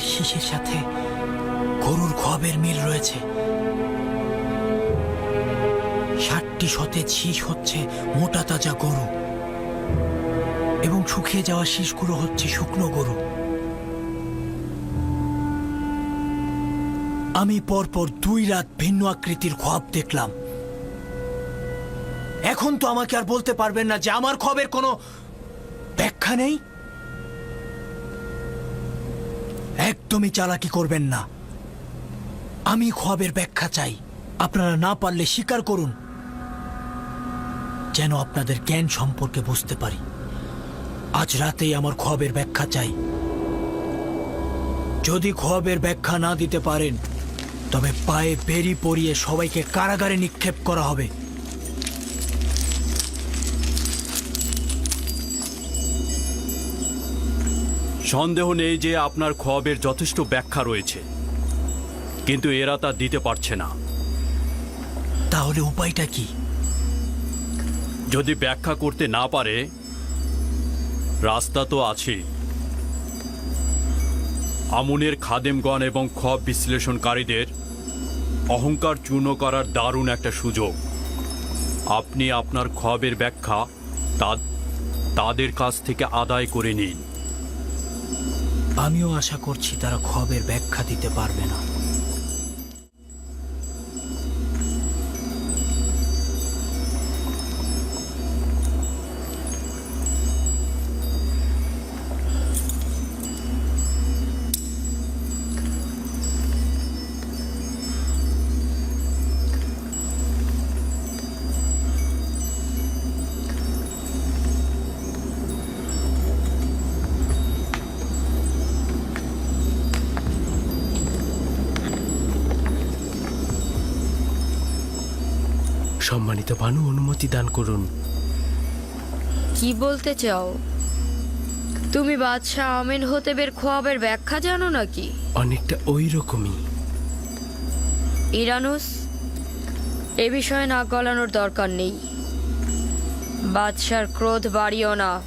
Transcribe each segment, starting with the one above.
শীষের সাথে গরুর খবের মিল রয়েছে। ষাটটি সতেজ শীষ হচ্ছে মোটা তাজা গরু। এবং শুকিয়ে যাওয়া শীষগুলো হচ্ছে শুকনো গরু। আমি পরপর দুই রাত ভিন্ন আকৃতির খোয়াব দেখলাম। এখন তো আমাকে আর বলতে পারবেন না যে আমার খবের কোনো ব্যাখ্যা নেই। একদমই চালাকি করবেন না। আমি খোয়াবের ব্যাখ্যা চাই। আপনারা না পারলে স্বীকার করুন। যেন আপনাদের জ্ঞান সম্পর্কে বুঝতে পারি। আজ রাতেই আমার খোয়াবের ব্যাখ্যা চাই। যদি খোয়াবের ব্যাখ্যা না দিতে পারেন, তবে পায়ে বেরি পরিয়ে সবাইকে কারাগারে নিক্ষেপ করা হবে। সন্দেহ নেই যে আপনার খোয়াবের যথেষ্ট ব্যাখ্যা রয়েছে। কিন্তু এরা তা দিতে পারছে না। তাহলে উপায়টা কি? যদি ব্যাখ্যা করতে না পারে রাস্তা তো আছে আমুনের খাদেমগণ এবং খব বিশ্লেষণকারীদের অহংকার চূর্ণ করার দারুণ একটা সুযোগ। আপনি আপনার খবের ব্যাখ্যা তাদের কাছ থেকে আদায় করে নিন। আমিও আশা করছি তারা খবের ব্যাখ্যা দিতে পারবে না। সম্মানিত বানু অনুমতি দান করুন। কি বলতে চাও? তুমি বাদশাহ আমিন হতেবের খোয়াবের ব্যাখ্যা জানো নাকি? অনেকটা ওই রকমই ইরানুস এ বিষয়ে না গলানোর দরকার নেই। বাদশার ক্রোধ বাড়িও না।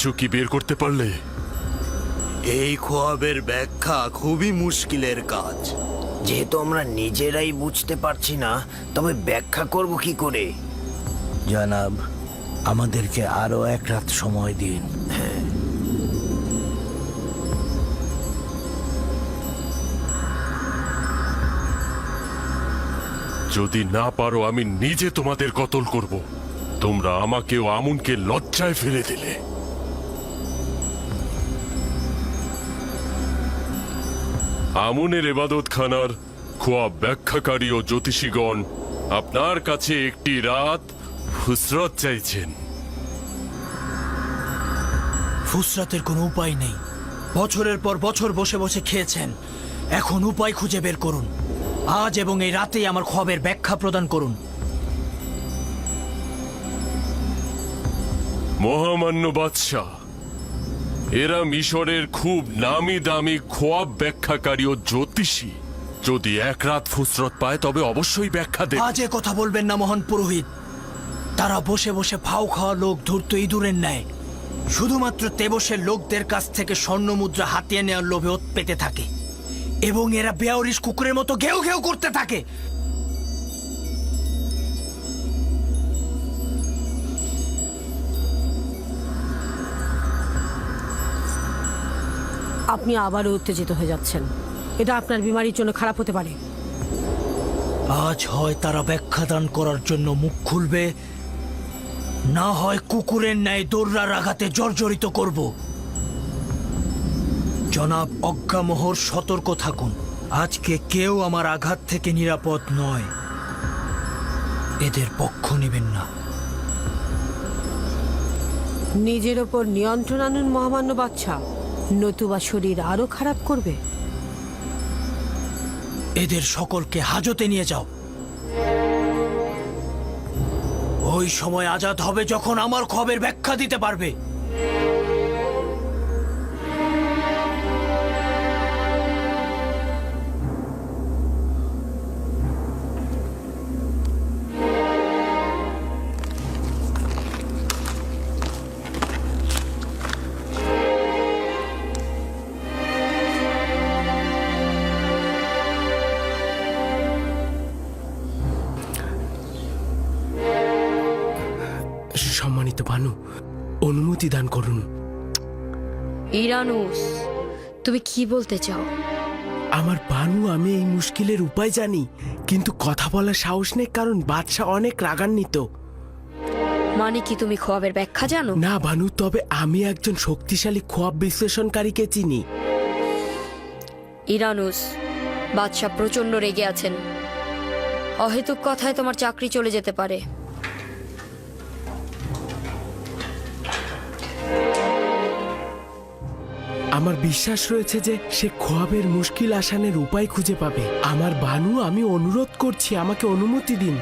কিছু কি বের করতে পারলে? এই খোয়াবের ব্যাখ্যা খুবই মুশকিলের কাজ। যেহেতু আমরা নিজেরাই বুঝতে পারছি না তবে ব্যাখ্যা করব কি করে? জনাব আমাদেরকে আরও এক রাত সময় দিন। যদি না পারো আমি নিজে তোমাদের কতল করব। তোমরা আমাকে ও আমুনকে লজ্জায় ফেলে দিলে। আমুনের এবাদত খানার খোয়া ব্যাখ্যাকারী ও জ্যোতিষীগণ আপনার কাছে একটি রাত হুসরত চাইছেন। ফুসরাতের কোনো উপায় নেই। বছরের পর বছর বসে বসে খেয়েছেন। এখন উপায় খুঁজে বের করুন। আজ এবং এই রাতেই আমার খবের ব্যাখ্যা প্রদান করুন। মহামান্য বাদশাহ এরা মিশরের খুব নামি দামি খোয়াব ব্যাখ্যাকারী ও জ্যোতিষী। যদি এক রাত ফুসরত পায়, তবে অবশ্যই ব্যাখ্যা দেবে। আজে কথা বলবেন না, মহান পুরোহিত। তারা বসে বসে ফাউ খাওয়া লোক ধূর্ত ইঁদুরের ন্যায়। শুধুমাত্র তেবসের লোকদের কাছ থেকে স্বর্ণ মুদ্রা হাতিয়ে নেওয়ার লোভে পেতে থাকে। এবং এরা বেয়ারিশ কুকুরের মতো ঘেউ ঘেউ করতে থাকে। আপনি আবারও উত্তেজিত হয়ে যাচ্ছেন। এটা আপনার বিমারির জন্য খারাপ হতে পারে। আজ হয় তারা ব্যাখ্যা দান করার জন্য মুখ খুলবে না হয় কুকুরের ন্যায় দৌড়ার আঘাতে জর্জরিত করব। জনাব অজ্ঞামোহর সতর্ক থাকুন। আজকে কেউ আমার আঘাত থেকে নিরাপদ নয়। এদের পক্ষ নেবেন না। নিজের ওপর নিয়ন্ত্রণ আনুন মহামান্য বাচ্চা নতুবা শরীর আরও খারাপ করবে। এদের সকলকে হাজতে নিয়ে যাও। ওই সময় আজাদ হবে যখন আমার খবের ব্যাখ্যা দিতে পারবে। অনুমতি দান করুন। ইরানুস তুমি কি বলতে চাও? আমার বানু আমি এই মুশকিলের উপায় জানি কিন্তু কথা বলার সাহস নেই কারণ বাদশাহ অনেক রাগান্বিত। মানে কি তুমি খোয়াবের ব্যাখ্যা জানো? না বানু তবে আমি একজন শক্তিশালী খোয়াব বিশ্লেষণকারীকে চিনি। ইরানুস বাদশাহ প্রচণ্ড রেগে আছেন। অহেতুক কথায় তোমার চাকরি চলে যেতে পারে। আমার বিশ্বাস রয়েছে যে সে খোয়াবের মুশকিল আসানের উপায় খুঁজে পাবে। আমার বানু আমি অনুরোধ করছি আমাকে অনুমতি দিন।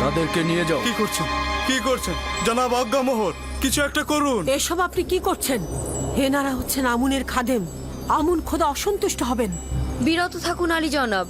তাদেরকে নিয়ে যাও। কি করছেন? কি করছেন? জনাব আজ্ঞামোহর কিছু একটা করুন। এসব আপনি কি করছেন? হেনারা হচ্ছেন আমুনের খাদেম। আমুন খোদা অসন্তুষ্ট হবেন। বিরত থাকুন আলী জনাব।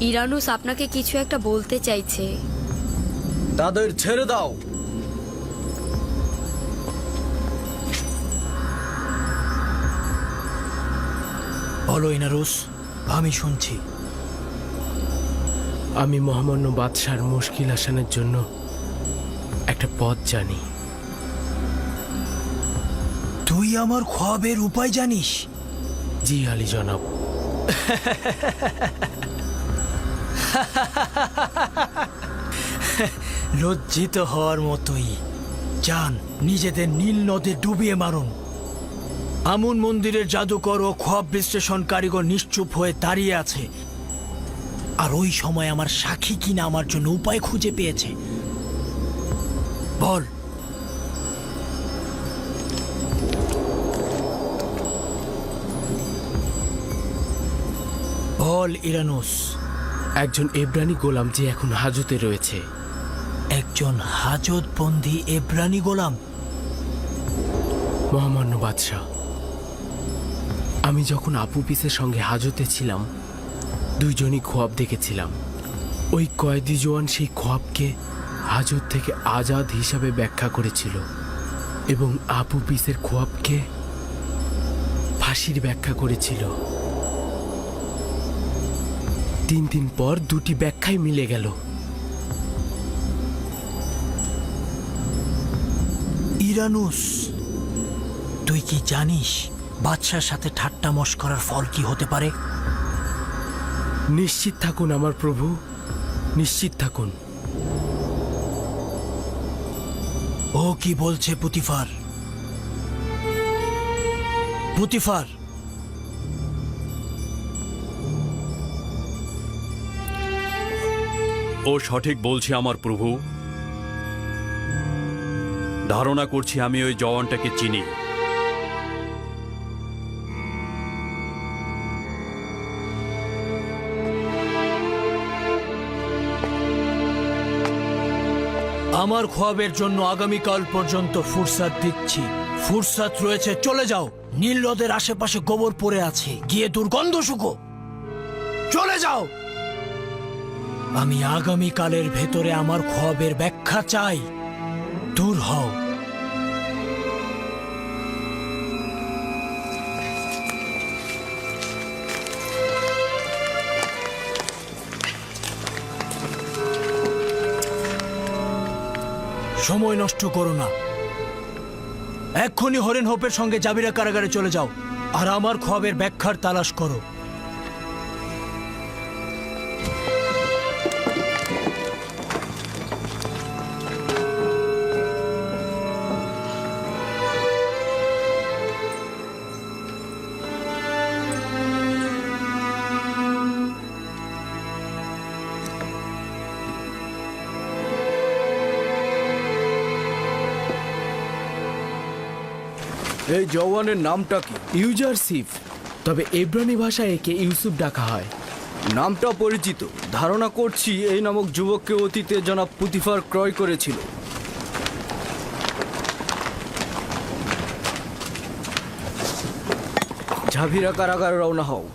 ইরানুস আপনাকে কিছু একটা বলতে চাইছে। তাদের ছেড়ে দাও। বলো ইনারুস আমি শুনছি। আমি মহামান্য বাদশার মুশকিল আসানের জন্য একটা পথ জানি। তুই আমার খোয়াবের উপায় জানিস? জি আলী জনাব। লজ্জিত হওয়ার মতোই। যান, নিজেদের নীল নদে ডুবিয়ে মারুন। আমুন মন্দিরের জাদুকর ও খোয়াব বিশ্লেষণ কারিগর নিশ্চুপ হয়ে দাঁড়িয়ে আছে। আর ওই সময় আমার সাক্ষী কিনা আমার জন্য উপায় খুঁজে পেয়েছে। বল। বল, ইরানুস। একজন এব্রানি গোলাম যে এখন হাজতে রয়েছে। একজন হাজতবন্দি এব্রানি গোলাম? মহামান্য বাদশাহ আমি যখন আপু পিসের সঙ্গে হাজতে ছিলাম দুইজনই খোয়াব দেখেছিলাম। ওই কয়েদি জোয়ান সেই খোয়াবকে হাজত থেকে আজাদ হিসাবে ব্যাখ্যা করেছিল এবং আপু পিসের খোয়াবকে ফাঁসির ব্যাখ্যা করেছিল। তিন দিন পর দুটি ব্যাখ্যাই মিলে গেল। ইরানুস তুই কি জানিস বাদশার সাথে ঠাট্টা মস্করার ফল কি হতে পারে? নিশ্চিত থাকুন আমার প্রভু নিশ্চিত থাকুন। ও কি বলছে পুতিফার? পুতিফার ও সঠিক বলছে আমার প্রভু। ধারণা করছি আমি ওই জওয়ানটাকে চিনি। আমার খোয়াবের জন্য আগামীকাল পর্যন্ত ফুরসাত দিচ্ছি। ফুরসাত রয়েছে, চলে যাও। নীল নদের আশেপাশে গোবর পড়ে আছে। গিয়ে দুর্গন্ধ শুকো। চলে যাও। আমি আগামীকালের ভেতরে আমার খোয়াবের ব্যাখ্যা চাই। দূর হও। সময় নষ্ট করো না। এক্ষুনি হরেন হোপের সঙ্গে জাবিরা কারাগারে চলে যাও। আর আমার খোয়াবের ব্যাখ্যার তালাশ করো। এই জওয়ানের নামটা কি? ইউজার সিফ। তবে এব্রানি ভাষায় একে ইউসুফ ডাকা হয়। নামটা পরিচিত। ধারণা করছি এই নামক যুবককে অতীতে জনাব পুতিফার ক্রয় করেছিল। ঝাভিরা কারাগার রওনা হও।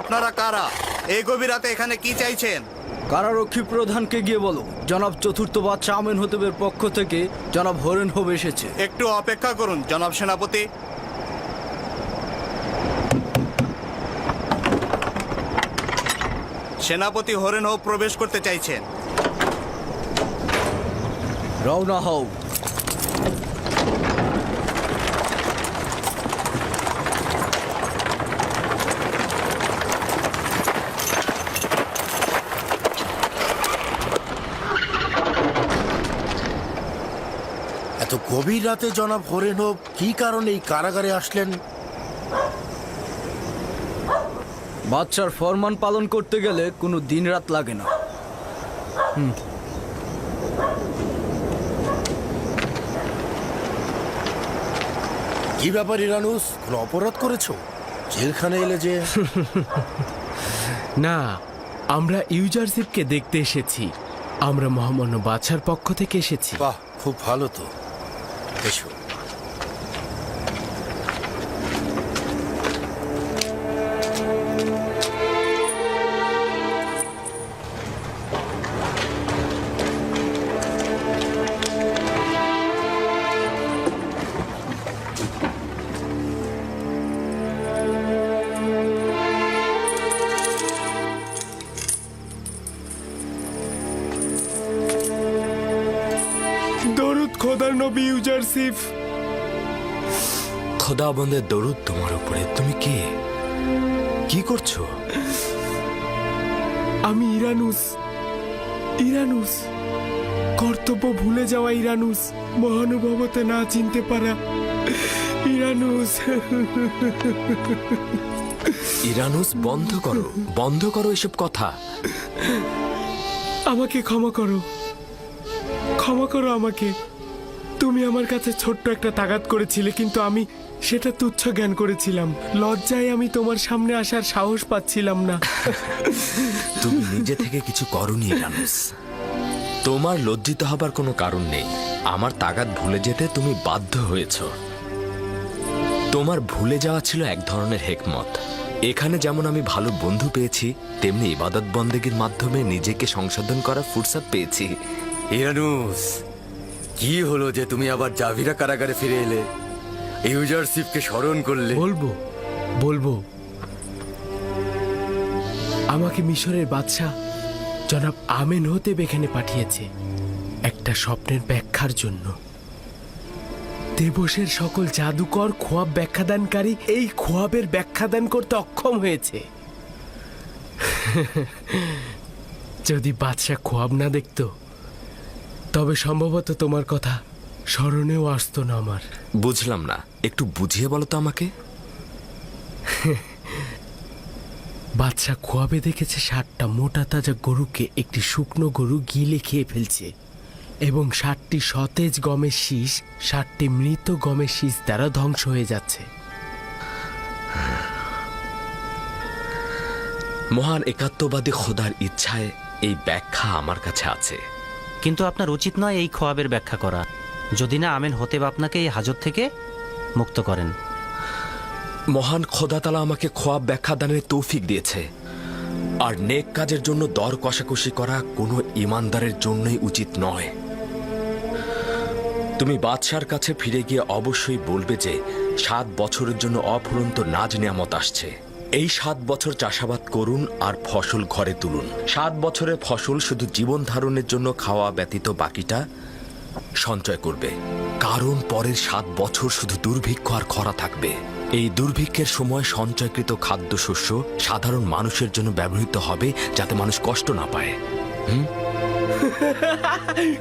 আপনারা কারা? এই গভীর রাতে এখানে কি চাইছেন? কারারক্ষী প্রধানকে গিয়ে বলো। জনাব চতুর্থ বাচ্চা আমেন হতেবের পক্ষ থেকে জনাব হরেন হোব এসেছে। একটু অপেক্ষা করুন জনাব সেনাপতি। সেনাপতি হরেন হোপ প্রবেশ করতে চাইছেন। রওনা হও। এত গভীর রাতে জনাব হরেনব কি কারণে এই কারাগারে আসলেন? বাচ্চার ফরমান পালন করতে গেলে কোনো দিন রাত লাগে না। কি ব্যাপার ইরানুস কোনো অপরাধ করেছ? জেলখানে এলে যে না আমরা ইউজারশিপকে দেখতে এসেছি। আমরা মহামান্য বাদশার পক্ষ থেকে এসেছি। বাহ খুব ভালো তো। এসো দরুদ ইউজারশিপ খোদা বন্ধের দরুদ তোমার উপরে। তুমি কে? কি করছ? আমি ইরানুস। ইরানুস। কর্তব্য ভুলে যাওয়া ইরানুস। মহানুভবতে না চিনতে পারা ইরানুস। ইরানুস বন্ধ করো। বন্ধ করো এসব কথা। আমাকে ক্ষমা করো। ক্ষমা করো আমাকে। তুমি আমার কাছে ছোট্ট একটা তাগাত করেছিলে কিন্তু আমি সেটা তুচ্ছ জ্ঞান করেছিলাম। লজ্জায় আমি তোমার সামনে আসার সাহস পাচ্ছিলাম না। তুমি নিজে থেকে কিছু করনি ইরানুস তোমার লজ্জিত হবার কোনো কারণ নেই। আমার তাগাত ভুলে যেতে তুমি বাধ্য হয়েছ। তোমার ভুলে যাওয়া ছিল এক ধরনের হেকমত। এখানে যেমন আমি ভালো বন্ধু পেয়েছি তেমনি ইবাদত বন্দেগীর মাধ্যমে নিজেকে সংশোধন করার ফুরসাদ পেয়েছি। ইরানুস কি হলো যে তুমি আবার জাভিরা কারাগারে ফিরে এলে? ইউজারশিপকে স্মরণ করলে? বলব বলব। আমাকে মিশরের বাদশাহ জনাব আমেন হতে এখানে পাঠিয়েছে একটা স্বপ্নের ব্যাখ্যার জন্য। দেবসের সকল জাদুকর খোয়াব ব্যাখ্যাদানকারী এই খোয়াবের ব্যাখ্যাদান করতে অক্ষম হয়েছে। যদি বাদশাহ খোয়াব না দেখতো তবে সম্ভবত তোমার কথা স্মরণেও আসতো না আমার। বুঝলাম না একটু বুঝিয়ে বলো তো আমাকে। বাচ্চা খোয়াবে দেখেছে ষাটটা মোটা তাজা গরুকে একটি শুকনো গরু গিলে খেয়ে ফেলছে এবং ষাটটি সতেজ গমের শীষ ষাটটি মৃত গমের শীষ দ্বারা ধ্বংস হয়ে যাচ্ছে। মহান একাত্মবাদী খোদার ইচ্ছায় এই ব্যাখ্যা আমার কাছে আছে। কিন্তু আপনার উচিত নয় এই খোয়াবের ব্যাখ্যা করা। যদি না, আমেন হতেব আপনাকে এই হাজত থেকে মুক্ত করেন। মহান খোদাতালা আমাকে খোয়াব ব্যাখ্যা দানের তৌফিক দিয়েছে। আর নেক কাজের জন্য দর কষাকষি করা কোনো ইমানদারের জন্যই উচিত নয়। তুমি বাদশার কাছে ফিরে গিয়ে অবশ্যই বলবে যে, সাত বছরের জন্য অফুরন্ত নাজ নিয়ামত আসছে। এই সাত বছর চাষাবাদ করুন আর ফসল ঘরে তুলুন। সাত বছরের ফসল শুধু জীবন ধারণের জন্য খাওয়া ব্যতীত বাকিটা সঞ্চয় করবে। কারণ পরের সাত বছর শুধু দুর্ভিক্ষ আর খরা থাকবে। এই দুর্ভিক্ষের সময় সঞ্চয়কৃত খাদ্যশস্য সাধারণ মানুষের জন্য ব্যবহৃত হবে যাতে মানুষ কষ্ট না পায়। হুম?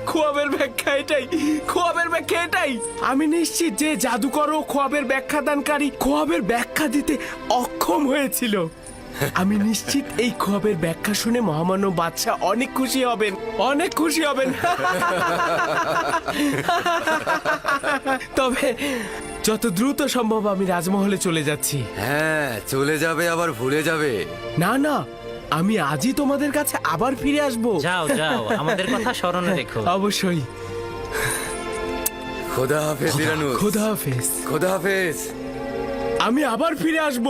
খোয়াবের ব্যাখ্যা এটাই। খোয়াবের ব্যাখ্যা এটাই। আমি নিশ্চিত যে জাদুকর ও খোয়াবের ব্যাখ্যা দানকারী খোয়াবের ব্যাখ্যা দিতে অক্ষম হয়েছিল। আমি নিশ্চিত এই খোয়াবের ব্যাখ্যা শুনে মহামান্য বাদশাহ অনেক খুশি হবেন। অনেক খুশি হবেন। তবে যত দ্রুত সম্ভব আমি রাজমহলে চলে যাচ্ছি। হ্যাঁ চলে যাবে আবার ভুলে যাবে। না না আমি আজই তোমাদের কাছে আবার ফিরে আসব। যাও যাও আমাদের কথা স্মরণে রেখো। অবশ্যই। খোদা হাফেজ খোদা হাফেজ। খোদা হাফেজ। আমি আবার ফিরে আসব।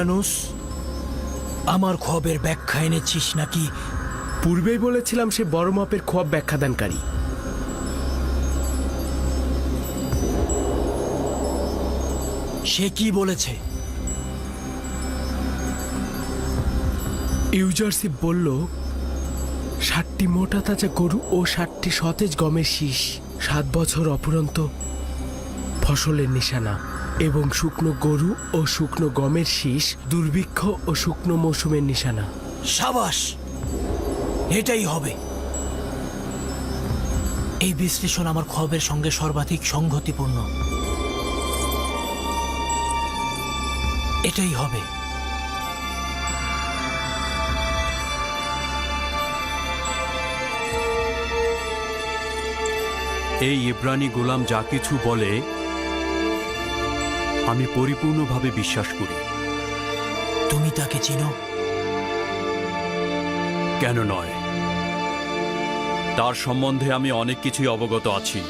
ইরানুস আমার খবের ব্যাখ্যা এনেছিস নাকি? পূর্বেই বলেছিলাম সে বড় মাপের খোয়াব ব্যাখ্যাদানকারী। সে কি বলেছে? ইউজারশিপ বলল ষাটটি মোটা তাজা গরু ও ষাটটি সতেজ গমের শীষ সাত বছর অপুরন্ত ফসলের নিশানা। এবং শুকনো গরু ও শুকনো গমের শীষ দুর্ভিক্ষ ও শুকনো মৌসুমের নিশানা। সাবাস! এটাই হবে। এই বিশ্লেষণ আমার খবের সঙ্গে সর্বাধিক সংগতিপূর্ণ। এটাই হবে। এই ইব্রানি গোলাম যা কিছু বলে আমি পরিপূর্ণভাবে বিশ্বাস করি। তুমি তাকে চিনো? কেন নয়? তার সম্বন্ধে আমি অনেক কিছুই অবগত আছি।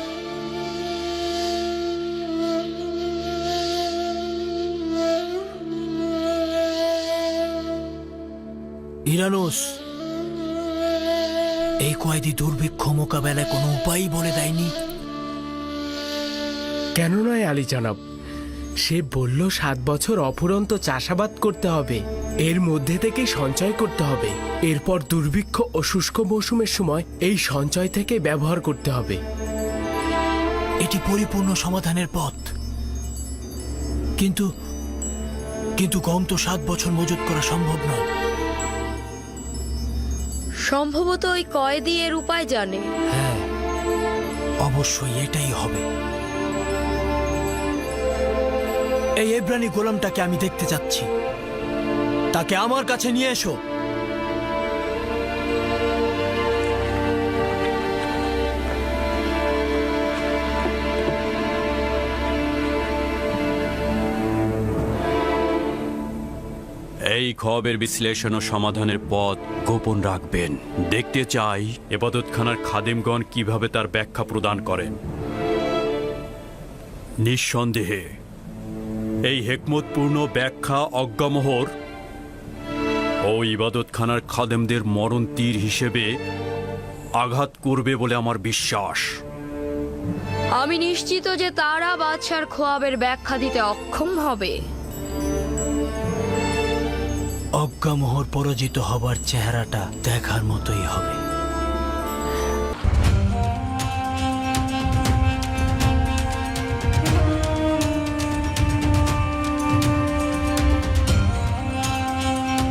ইরানুস এই কয়েদি দুর্ভিক্ষ মোকাবেলায় কোনো উপায়ই বলে দেয়নি। কেন নয় আলী জানাব? সে বলল সাত বছর অফুরন্ত চাষাবাদ করতে হবে। এর মধ্যে থেকে সঞ্চয় করতে হবে। এরপর দুর্ভিক্ষ ও শুষ্ক মৌসুমের সময় এই সঞ্চয় থেকে ব্যবহার করতে হবে। এটি পরিপূর্ণ সমাধানের পথ। কিন্তু কিন্তু গম তো সাত বছর মজুত করা সম্ভব নয়। সম্ভবত ওই কয়েদি এর উপায় জানে। হ্যাঁ অবশ্যই এটাই হবে। এই এব্রানি গোলামটাকে আমি দেখতে যাচ্ছি। তাকে আমার কাছে নিয়ে এসো। এই খবের বিশ্লেষণ ও সমাধানের পথ গোপন রাখবেন। দেখতে চাই এবাদতখানার খাদেমগণ কীভাবে তার ব্যাখ্যা প্রদান করেন। নিঃসন্দেহে এই হেকমতপূর্ণ ব্যাখ্যা অজ্ঞামোহর ও ইবাদতখানার খাদেমদের মরণ তীর হিসেবে আঘাত করবে বলে আমার বিশ্বাস। আমি নিশ্চিত যে তারা বাদশার খোয়াবের ব্যাখ্যা দিতে অক্ষম হবে। অজ্ঞামোহর পরাজিত হবার চেহারাটা দেখার মতোই হবে।